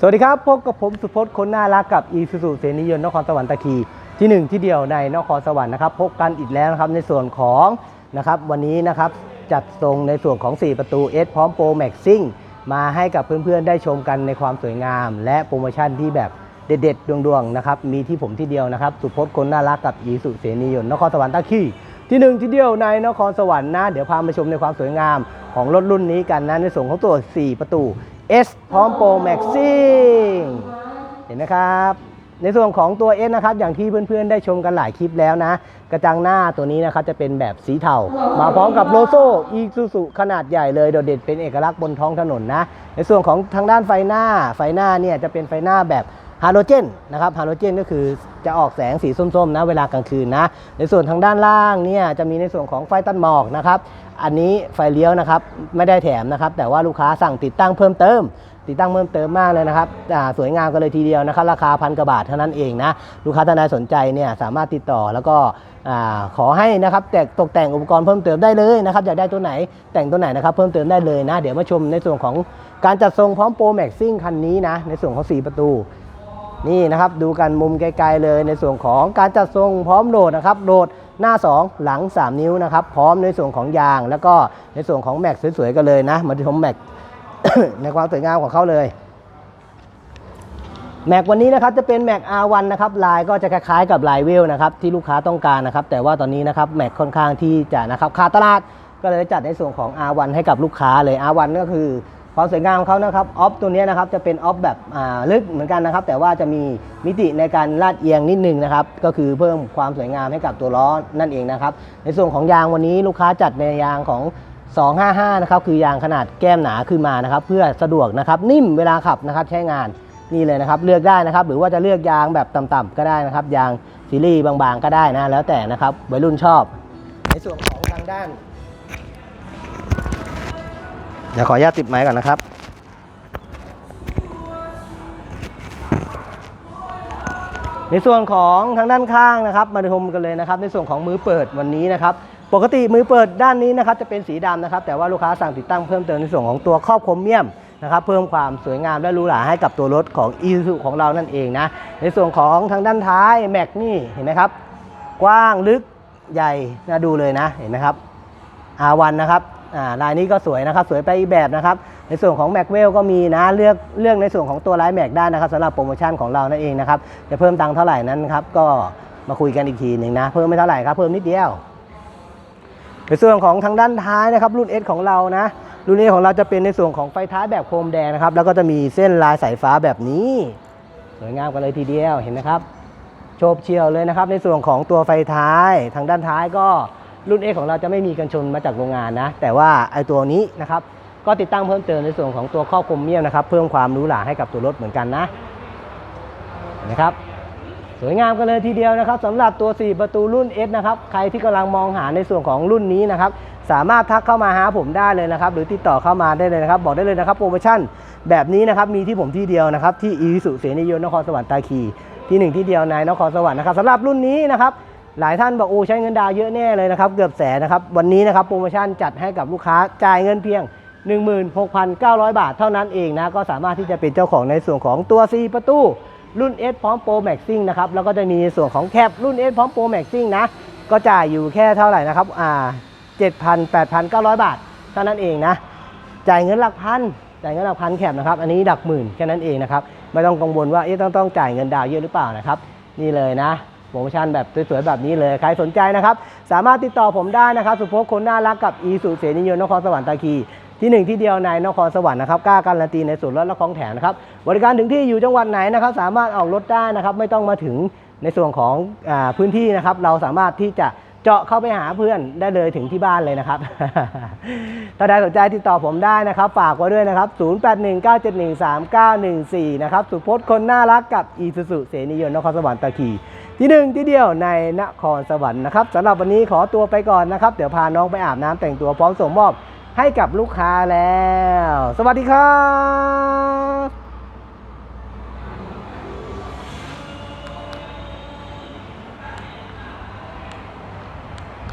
สวัสดีครับ พบกับผมสุพจน์คนน่ารักกับอีซูซูเสนียนนครสวรรค์ตะคีที่หนึ่งที่เดียวในนครสวรรค์นะครับพบกันอีกแล้วนะครับในส่วนของนะครับวันนี้นะครับจัดทรงในส่วนของ 4 ประตู S พร้อมโปรแม็กซิ่งมาให้กับเพื่อนๆได้ชมกันในความสวยงาม และโปรโมชั่นที่แบบเด็ดๆ ดวงๆนะครับมีที่ผมที่เดียวนะครับ สุพจน์คนน่ารักกับอีซูซูเสนียนนครสวรรค์ตะคีที่หนึ่งที่เดียวในนครสวรรค์นะ เดี๋ยวพามาชมในความสวยงามของรถรุ่นนี้กันนะในส่วนของตัว 4 ประตู S พร้อมโปรแม็กซิ่งเห็นนะครับ ในส่วนของตัว S นะครับ อย่างที่เพื่อนๆได้ชมกันหลายคลิปแล้วนะ กระจังหน้าตัวนี้นะครับจะเป็นแบบสีเทา มาพร้อมกับโลโซอีซูซุขนาดใหญ่เลยโดดเด่นเป็นเอกลักษณ์บนท้องถนนนะ ในส่วนของทางด้านไฟหน้า ไฟหน้าเนี่ยจะเป็นไฟหน้าแบบ ฮาโลเจนนะครับฮาโลเจนก็คือจะออกแสงสีส้มๆนะเวลากลางคืนนะ ในส่วนทางด้านล่างเนี่ยจะมีในส่วนของไฟตัดหมอกนะครับอันนี้ไฟเลี้ยวนะครับไม่ได้แถมนะครับ แต่ว่าลูกค้าสั่งติดตั้งเพิ่มเติม ติดตั้งเพิ่มเติมมากเลยนะครับสวยงามกันเลยทีเดียวนะครับ ราคาพันกว่าบาทเท่านั้นเองนะลูกค้าท่านใดสนใจเนี่ยสามารถติดต่อแล้วก็ขอให้นะครับแต่ตกแต่งอุปกรณ์เพิ่มเติมได้เลยนะครับอยากได้ตัวไหนแต่งตัวไหนนะครับเพิ่มเติมได้เลยนะ เดี๋ยวมาชมในส่วนของการจัดทรงพร้อมโปรแม็กซิ่งคันนี้นะในส่วนของ 4 ประตู นี่นะครับดูกันมุมไกลๆเลยในส่วนของการจัดทรงพร้อมโหลดนะครับโหลดหน้า 2 หลัง 3 นิ้วนะครับพร้อมในส่วนของยาง แล้วก็ในส่วนของแม็กสวยๆกันเลยนะมาชมแม็กในความสวยงามของเขาเลยแม็กวันนี้นะครับจะเป็นแม็ก R1 นะครับลายก็จะคล้ายๆกับลายเวลนะครับที่ลูกค้าต้องการนะครับแต่ว่าตอนนี้นะครับแม็กค่อนข้างที่จะนะครับขาดตลาดก็เลยจัดในส่วนของ R1 ให้กับลูกค้าเลย R1 ก็คือ ความสวยงามของเขานะครับออฟตัวนี้นะครับจะเป็นออฟแบบลึกเหมือนกันนะครับ แต่ว่าจะมีมิติในการลาดเอียงนิดนึงนะครับ ก็คือเพิ่มความสวยงามให้กับตัวล้อนั่นเองนะครับ ในส่วนของยางวันนี้ลูกค้าจัดในยางของ 255 นะครับ คือยางขนาดแก้มหนาขึ้นมานะครับ เพื่อสะดวกนะครับ นิ่มเวลาขับนะครับใช้งานนี่เลยนะครับ เลือกได้นะครับ หรือว่าจะเลือกยางแบบต่ำๆก็ได้นะครับ ยางซีรีส์บางๆก็ได้นะแล้วแต่นะครับวัยรุ่นชอบ ในส่วนของทางด้าน เดี๋ยวขออนุญาตติดไม้ก่อนนะครับ ในส่วนของทางด้านข้างนะครับ มาชมกันเลยนะครับ ในส่วนของมือเปิดวันนี้นะครับ ปกติมือเปิดด้านนี้นะครับจะเป็นสีดำนะครับ แต่ว่าลูกค้าสั่งติดตั้งเพิ่มเติมในส่วนของตัวครอบครเมียมนะครับเพิ่มความสวยงามและรูหราให้กับตัวรถของอีซูของเรานั่นเองนะ ในส่วนของทางด้านท้ายแม็กนี่เห็นไหมครับ กว้างลึกใหญ่น่าดูเลยนะเห็นไหมครับ R1 นนะครับ ลายนี้ก็สวยนะครับสวยไปอีกแบบนะครับ ในส่วนของ m a c w e l l ก็มีนะเลือกเลือกในส่วนของตัวไลท์แม็กได้นะครับสำหรับโปรโมชั่นของเรานั่นเองนะครับจะเพิ่มตังค์เท่าไหร่นั้นครับก็มาคุยกันอีกทีหนึ่งนะเพิ่มไม่เท่าไหร่ครับเพิ่มนิดเดียว ในส่วนของทางด้านท้ายนะครับรุ่น S ของเรานะรุ่น S ของเราจะเป็นในส่วนของไฟท้ายแบบโครมแดงนะครับ แล้วก็จะมีเส้นลายสายฟ้าแบบนี้ สวยงามกันเลยทีเดียวเห็นไหมครับโฉบเฉี่ยวเลยนะครับ ในส่วนของตัวไฟท้าย ทางด้านท้ายก็ รุ่น X ของเราจะไม่มีกันชนมาจากโรงงานนะ แต่ว่าไอตัวนี้นะครับก็ติดตั้งเพิ่มเติมในส่วนของตัวครอบคลุมเมียมนะครับ เพิ่มความรูหราให้กับตัวรถเหมือนกันนะนะครับ สวยงามกันเลยทีเดียวนะครับสำหรับตัว 4 ประตูรุ่น S นะครับ ใครที่กำลังมองหาในส่วนของรุ่นนี้นะครับ สามารถทักเข้ามาหาผมได้เลยนะครับ หรือติดต่อเข้ามาได้เลยนะครับ บอกได้เลยนะครับโปรโมชั่นแบบนี้นะครับมีที่ผมที่เดียวนะครับที่อีสุเสนียนนครสวรรค์ตาคีที่หนึ่งที่เดียวในนครสวรรค์นะครับสำหรับรุ่นนี้นะครับ หลายท่านบอกโอ้ใช้เงินดาวเยอะแน่เลยนะครับ เกือบแสนนะครับ วันนี้นะครับโปรโมชั่นจัดให้กับลูกค้าจ่ายเงินเพียง 16,900 บาทเท่านั้นเองนะ ก็สามารถที่จะเป็นเจ้าของในส่วนของตัว4ประตู รุ่น S พร้อมโปรแม็กซิ่งนะครับ แล้วก็จะมีส่วนของแคปรุ่น S พร้อมโปรแม็กซิ่งนะ ก็จ่ายอยู่แค่เท่าไหร่นะครับอ่า7,000 8,900 บาท เท่านั้นเองนะ จ่ายเงินหลักพันจ่ายเงินหลักพันแคปนะครับ อันนี้หลักหมื่นแค่นั้นเองนะครับ ไม่ต้องกังวลว่าเอ๊ะต้องต้องจ่ายเงินดาวเยอะหรือเปล่านะครับ นี่เลยนะ โปรโมชั่นแบบสวยๆ แบบนี้เลย ใครสนใจนะครับ สามารถติดต่อผมได้นะครับ สุพจน์คนน่ารักกับอีสุเสนิยนนครสวรรค์ตาคี ที่หนึ่งที่เดียวในนครสวรรค์นะครับกล้าการันตีในส่วนลดและของแถมนะครับ บริการถึงที่อยู่จังหวัดไหนนะครับ สามารถออกรถได้นะครับ ไม่ต้องมาถึงในส่วนของอพื้นที่นะครับ เราสามารถที่จะ เจาะเข้าไปหาเพื่อนได้เลยถึงที่บ้านเลยนะครับถ้าใดสนใจติดต่อผมได้นะครับ ฝากไว้ด้วยนะครับ 0819713914 นะครับ สุพจน์คนน่ารักกับอีสุสุเสนิยนนครสวรรค์ตะคีที่หนึ่งที่เดียวในนครสวรรค์นะครับสำหรับวันนี้ขอตัวไปก่อนนะครับ เดี๋ยวพาน้องไปอาบน้ำแต่งตัวพร้อมส่งมอบให้กับลูกค้าแล้ว สวัสดีครับ